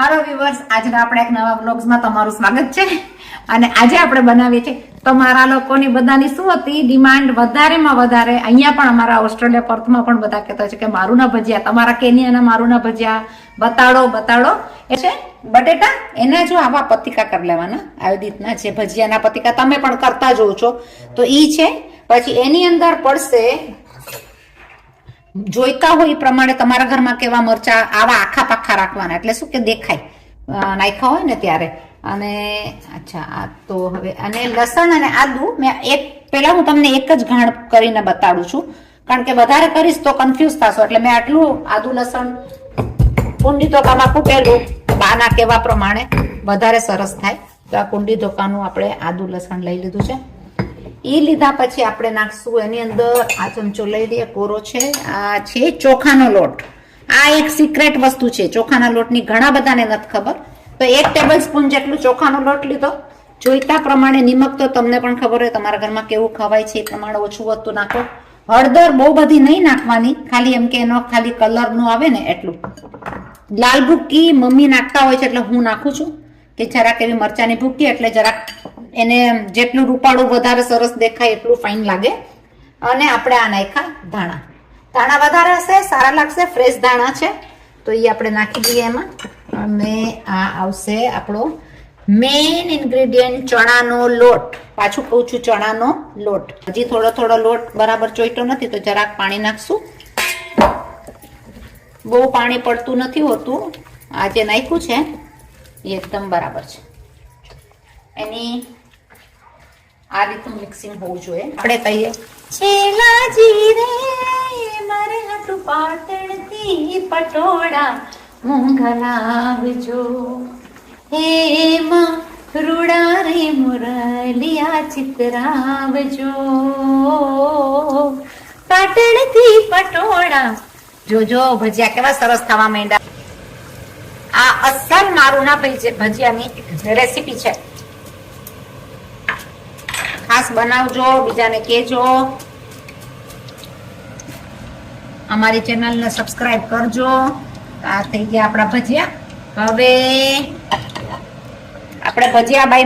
હાલો weavers આજના આપણે એક નવા બ્લોગ્સમાં તમારું સ્વાગત છે. અને આજે આપણે બનાવીએ છીએ તમારા લોકોની બધાની શું હતી? ડિમાન્ડ વધારેમાં વધારે. અહીંયા પણ અમારા ઓસ્ટ્રેલિયા પર્થમાં પણ બધા કહેતા છે કે મારુના ભજીયા, તમારા કેનિયાના મારુના ભજીયા. બતાડો બતાડો. એ છે બટેટા. એના જો આવા પતિકા કરી લેવાના. આવી રીતના છે ભજીયાના પતિકા તમે પણ કરતા જોવ છો. તો ઈ છે. પછી એની અંદર પડશે જોઈતા હોય એ પ્રમાણે તમારા ઘરમાં કેવા મરચા આવા આખા પાખા રાખવાના. એટલે શું કે દેખાય? નાખ્યા હોય ને ત્યારે. અને અચ્છા, આ તો હવે, અને લસણ અને આદુ મેં એક, પહેલાં હું તમને એક જ ઘાણ કરીને બતાડું છું. કારણ કે વધારે કરીશ તો કન્ફ્યુઝ થશો. એટલે મેં આટલું આદુ, લસણ, કુંડી ધોકામાં કૂટેલું. બાના કેવા પ્રમાણે વધારે સરસ થાય. તો આ કુંડી ધોકાનું આપણે આદુ, લસણ લઈ લીધું છે. એ લીધા પછી આપણે નાખશું. એની અંદર આ ચમચો લઈ લઈએ કોરો છે. આ છે ચોખાનો લોટ. આ એક સિક્રેટ વસ્તુ છે. ચોખાના લોટની ઘણા બધાને નથી ખબર. તો એક ટેબલ સ્પૂન જેટલું ચોખાનો લોટ લીધો. જોઈતા પ્રમાણે નિમક તો તમને પણ ખબર હોય, તમારા ઘરમાં કેવું ખવાય છે એ પ્રમાણે ઓછું વધતું નાખો. હળદર બહુ બધી નહીં નાખવાની. ખાલી એમ કે એનો ખાલી કલરનું આવે ને એટલું. લાલ ભૂકી મમ્મી નાખતા હોય છે એટલે હું નાખું છું. કે જરાક એવી મરચાંની ભૂકી એટલે જરાક એને જેટલું રૂપાળું વધારે સરસ દેખાય એટલું ફાઇન લાગે. અને આપણે આ નાખ્યા ધાણા. ધાણા વધારે હશે, સારા લાગશે ફ્રેશ ધાણા છે. તો એ આપણે નાખી દઈએ એમાં. અને આ આવશે આપણો મેઇન ઇન્ગ્રેડિયન્ટ ચણાનો લોટ. પાછું કહું છું ચણાનો લોટ. હજી થોડો થોડો લોટ બરાબર ચોઈટો નથી, તો જરાક પાણી નાખશું. બહુ પાણી પડતું નથી હોતું. આ જે નાખ્યું છે એ એકદમ બરાબર છે. એની આ રીતનું મિક્સિંગ હોવું જોઈએ. આપણે કહીએ. છેલાજી રે મારે હાટું પાટણથી પટોળા મોંઘલાવજો હે રૂડા રે મુરલિયા ચિતરાવજો. પાટણથી પટોળા. જોજો ભજીયા કેવા સરસ થવા માંડ્યા અસલ મારુના ભજીયાની રેસીપી છે. ખાસ બનાવજો, બીજાને કહેજો. અમારી ચેનલને સબસ્ક્રાઇબ કરજો. આ થઈ ગયા આપણા ભજીયા. હવે આપણે ભજીયા બાઈ